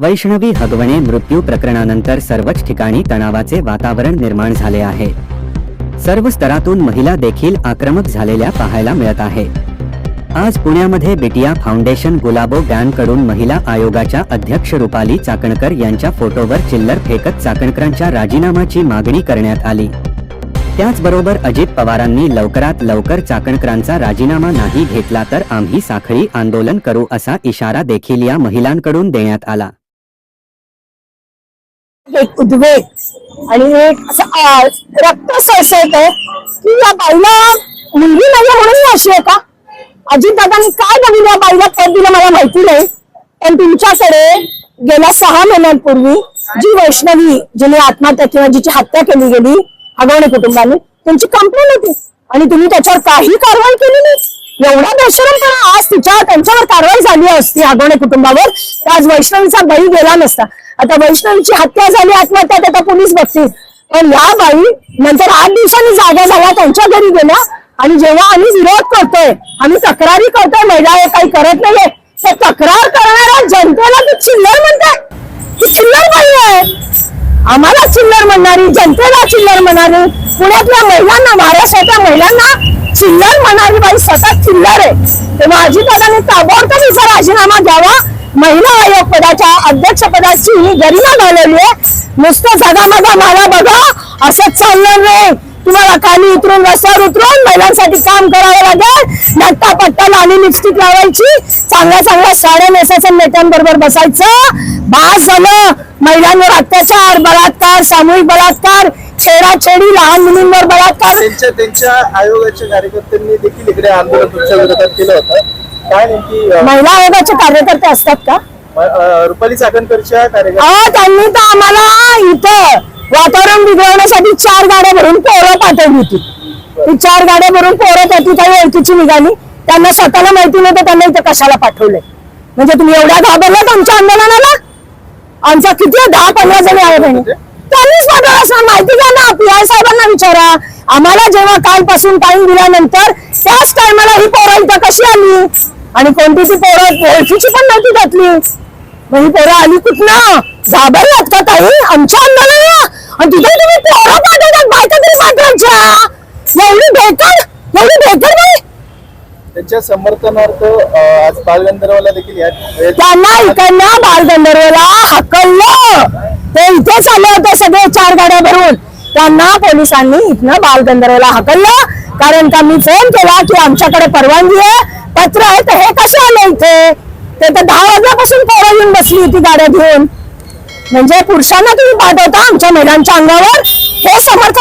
वैष्णवी हगवणे मृत्यू प्रकरणानंतर सर्वच ठिकाणी तणावाचे वातावरण निर्माण झाले आहे. सर्व स्तरातून महिला देखील आक्रमक झालेल्या पाहायला मिळत आहे. आज पुण्यामध्ये बिटिया फाउंडेशन गुलाबो कडून महिला आयोगाच्या अध्यक्ष रुपाली चाकणकर यांच्या फोटोवर चिल्लर फेकत चाकणकरांच्या राजीनामाची मागणी करण्यात आली. त्याचबरोबर अजित पवारांनी लवकरात लवकर चाकणकरांचा राजीनामा नाही घेतला तर आम्ही साखळी आंदोलन करू असा इशारा देखील या महिलांकडून देण्यात आला. एक उद्वेग आणि एक असं रक्त सळसळत आहे की या बाईला मुलगी नाही म्हणून अशी आहे का? अजितदादांनी काय बघितलं या बाईला कर दिलं मला माहिती नाही. पण तुमच्याकडे गेल्या सहा महिन्यांपूर्वी जी वैष्णवी जिने आत्महत्या किंवा जिची हत्या केली गेली हगवणे कुटुंबाने त्यांची कंप्लेंट होती. आणि तुम्ही त्याच्यावर काही कारवाई केली नाही. एवढा बेशरमपणा आज तिच्या त्यांच्यावर कारवाई झाली असती आगोणे कुटुंबावर. आज वैष्णवीचा बळी गेला नसता. आता वैष्णवीची हत्या झाली आत्महत्या तर आता पोलीस बघतील. पण या बाई नंतर आठ दिवसांनी जागा झाल्या त्यांच्या घरी गेल्या. आणि जेव्हा आम्ही विरोध करतोय आम्ही तक्रारी करतोय महिला हे काही करत नाहीये. तर तक्रार करणाऱ्या जनतेला ती चिल्लर म्हणताय ती चिल्लर बाई आहे. आम्हाला चिल्लर म्हणणारी जनतेला चिल्लर म्हणणारी पुण्यातल्या महिलांना महाराष्ट्राच्या महिलांना चिल्लर म्हणाली बाई सतत चिल्लर आहे. तेव्हा अजितदादांनी ताबडतोब हिचा राजीनामा द्यावा. महिला आयोग पदाच्या अध्यक्ष पदाची ही गरिमा घालवली आहे. नुसतं जगामध्ये मला बघा असंच चाललं रे तुम्हाला खाली उतरून रस्त्यावर उतरून महिलांसाठी काम करावं लागेल. नट्टा पट्टा लाली लिपस्टिक लावायची. चांगल्या चांगल्या साड्या नेसायच्या नेत्यांबरोबर बसायचं. बास झालं. महिलांवर अत्याचार बलात्कार सामूहिक बलात्कार. छेडाछेडी लहान मुलींवर बलात्कार. त्यांच्या त्यांच्या आयोगाच्या कार्यकर्त्यांनी देखील इकडे आंदोलन तुमच्या विरोधात केलं होतं. काय नेमकी अं, महिला आयोगाचे कार्यकर्ते असतात का? अं, रुपाली चाकणकरच्या कार्यकर्त्या अहो त्यांनी तर आम्हाला इथं वातावरण बिघडवण्यासाठी चार गाड्या भरून पोरं पाठवली होती. ती चार गाड्या भरून पोरं ती काही ओळखीची निघाली. त्यांना स्वतःला माहिती नव्हतं त्यांना इथं कशाला पाठवलंय. म्हणजे तुम्ही एवढ्या घाबरलात आमच्या आंदोलनाला? आमच्या किती दहा पंधरा जणी आहे बहिणी त्यांनीच पाठवलं असणार माहिती घ्या ना पी आय साहेबांना विचारा. आम्हाला जेव्हा कालपासून टाइम दिल्यानंतर त्याच टायमाला ही पोरं इथं कशी आली? आणि कोणती ती पोरं ओळखीची पण नव्हती त्यातली मग ही पोरं आली कुठनं? घाबरलात का काही आमच्या आंदोलनाला आणि तिथे तुम्ही पोरं पाठवतात बायका तरी पाठवायच्या एवढी बेकार एवढी बेकार नाही त्यांच्या समर्थनार्थ आज बालगंधर्वाला देखील या त्यांना इकडनं बालगंधर्वला हकललं. ते इथेच आले होते सगळे चार गाड्या भरून. त्यांना पोलिसांनी इथनं बालगंधर्वला हकललं. कारण का मी फोन केला की आमच्याकडे परवानगी आहे. पत्र आहे तर हे कसे आले इथे? ते तर दहा वाजल्यापासून पोरं येऊन बसली होती गाड्या घेऊन. म्हणजे पुरुषांना तुम्ही पाठवता आमच्या महिलांच्या अंगावर? हे समर्थ